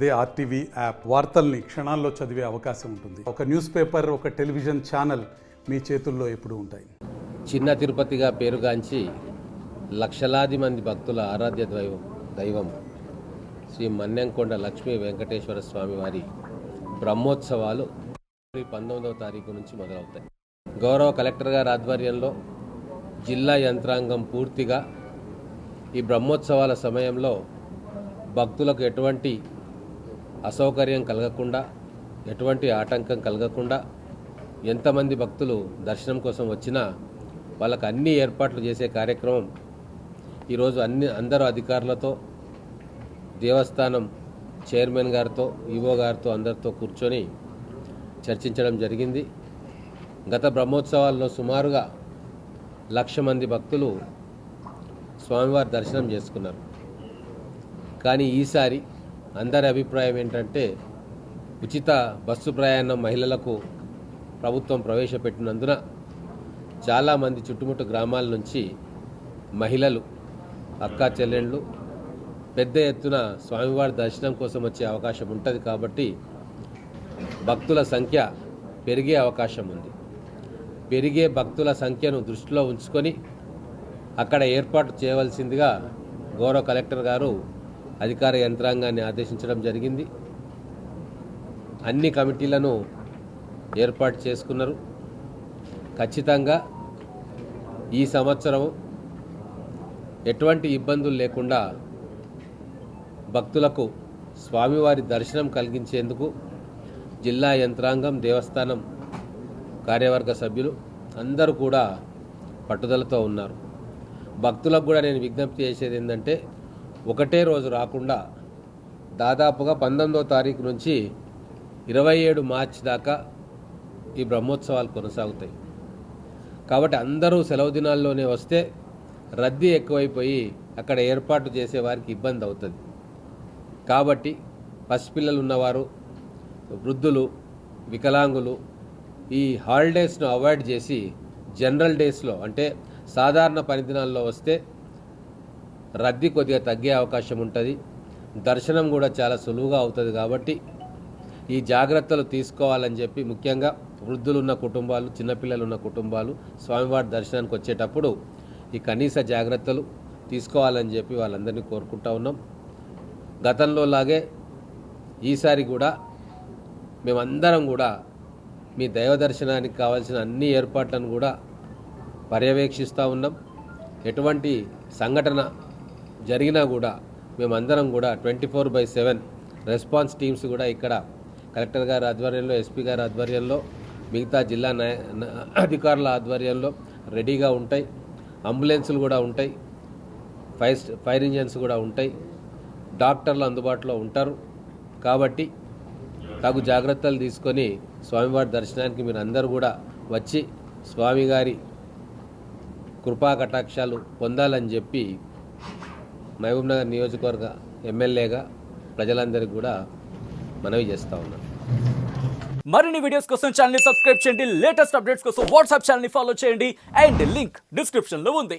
అదే RTV app వార్తల్ని క్షణాల్లో చదివే అవకాశం ఉంటుంది. ఒక న్యూస్ పేపర్ ఒక టెలివిజన్ ఛానల్ మీ చేతుల్లో ఎప్పుడు ఉంటాయి. చిన్న తిరుపతిగా పేరుగాంచి లక్షలాది మంది భక్తుల ఆరాధ్య దైవం దైవం శ్రీ మన్యంకొండ లక్ష్మీ వెంకటేశ్వర స్వామి వారి బ్రహ్మోత్సవాలు పంతొమ్మిదవ తారీఖు నుంచి మొదలవుతాయి. గౌరవ కలెక్టర్ గారి ఆధ్వర్యంలో జిల్లా యంత్రాంగం పూర్తిగా ఈ బ్రహ్మోత్సవాల సమయంలో భక్తులకు ఎటువంటి అసౌకర్యం కలగకుండా ఎటువంటి ఆటంకం కలగకుండా ఎంతమంది భక్తులు దర్శనం కోసం వచ్చినా వాళ్ళకు అన్ని ఏర్పాట్లు చేసే కార్యక్రమం ఈరోజు అన్ని అందరూ అధికారులతో దేవస్థానం చైర్మన్ గారితో ఈవో గారితో అందరితో కూర్చొని చర్చించడం జరిగింది. గత బ్రహ్మోత్సవాల్లో సుమారుగా లక్ష మంది భక్తులు స్వామివారి దర్శనం చేసుకున్నారు. కానీ ఈసారి అందరి అభిప్రాయం ఏంటంటే ఉచిత బస్సు ప్రయాణం మహిళలకు ప్రభుత్వం ప్రవేశపెట్టినందున చాలామంది చుట్టుముట్టు గ్రామాల నుంచి మహిళలు అక్కా చెల్లెళ్ళు పెద్ద ఎత్తున స్వామివారి దర్శనం కోసం వచ్చే అవకాశం ఉంటుంది కాబట్టి భక్తుల సంఖ్య పెరిగే అవకాశం ఉంది. పెరిగే భక్తుల సంఖ్యను దృష్టిలో ఉంచుకొని అక్కడ ఏర్పాటు చేయవలసిందిగా గౌరవ కలెక్టర్ గారు అధికార యంత్రాంగాన్ని ఆదేశించడం జరిగింది. అన్ని కమిటీలను ఏర్పాటు చేసుకున్నారు. ఖచ్చితంగా ఈ సంవత్సరం ఎటువంటి ఇబ్బందులు లేకుండా భక్తులకు స్వామివారి దర్శనం కలిగించేందుకు జిల్లా యంత్రాంగం దేవస్థానం కార్యవర్గ సభ్యులు అందరూ కూడా పట్టుదలతో ఉన్నారు. భక్తులకు కూడా నేను విజ్ఞప్తి చేసేది ఏంటంటే ఒకటే రోజు రాకుండా దాదాపుగా పంతొమ్మిదో తారీఖు నుంచి ఇరవై ఏడు మార్చి దాకా ఈ బ్రహ్మోత్సవాలు కొనసాగుతాయి. కాబట్టి అందరూ సెలవు దినాల్లోనే వస్తే రద్దీ ఎక్కువైపోయి అక్కడ ఏర్పాటు చేసే వారికి ఇబ్బంది అవుతుంది. కాబట్టి పసిపిల్లలు ఉన్నవారు వృద్ధులు వికలాంగులు ఈ హాలిడేస్ను అవాయిడ్ చేసి జనరల్ డేస్లో అంటే సాధారణ పనిదినాల్లో వస్తే రద్దీ కొద్దిగా తగ్గే అవకాశం ఉంటుంది. దర్శనం కూడా చాలా సులువుగా అవుతుంది కాబట్టి ఈ జాగ్రత్తలు తీసుకోవాలని చెప్పి ముఖ్యంగా వృద్ధులున్న కుటుంబాలు చిన్నపిల్లలు ఉన్న కుటుంబాలు స్వామివారి దర్శనానికి వచ్చేటప్పుడు ఈ కనీస జాగ్రత్తలు తీసుకోవాలని చెప్పి వాళ్ళందరినీ కోరుకుంటా ఉన్నాం. గతంలో లాగే ఈసారి కూడా మేమందరం కూడా మీ దైవ దర్శనానికి కావాల్సిన అన్ని ఏర్పాట్లను కూడా పర్యవేక్షిస్తూ ఉన్నాం. ఎటువంటి సంఘటన జరిగినా కూడా మేమందరం కూడా twenty four by seven response teams కూడా ఇక్కడ కలెక్టర్ గారి ఆధ్వర్యంలో ఎస్పీ గారి ఆధ్వర్యంలో మిగతా జిల్లా అధికారుల ఆధ్వర్యంలో రెడీగా ఉంటాయి. అంబులెన్సులు కూడా ఉంటాయి. ఫైర్ ఫైర్ ఇంజన్స్ కూడా ఉంటాయి. డాక్టర్లు అందుబాటులో ఉంటారు. కాబట్టి తగు జాగ్రత్తలు తీసుకొని స్వామివారి దర్శనానికి మీరు అందరూ కూడా వచ్చి స్వామిగారి కృపా కటాక్షాలు పొందాలని చెప్పి మహబూబ్నగర్ నియోజకవర్గ ఎమ్మెల్యేగా ప్రజలందరికీ కూడా మనవి చేస్తూ ఉన్నాను మరిన్ని వీడియోస్ కోసం ఛానల్ సబ్స్క్రైబ్ చేయండి. లేటెస్ట్ అప్డేట్స్ కోసం వాట్సాప్ ఛానల్ని ఫాలో చేయండి. అండ్ లింక్ డిస్క్రిప్షన్లో ఉంది.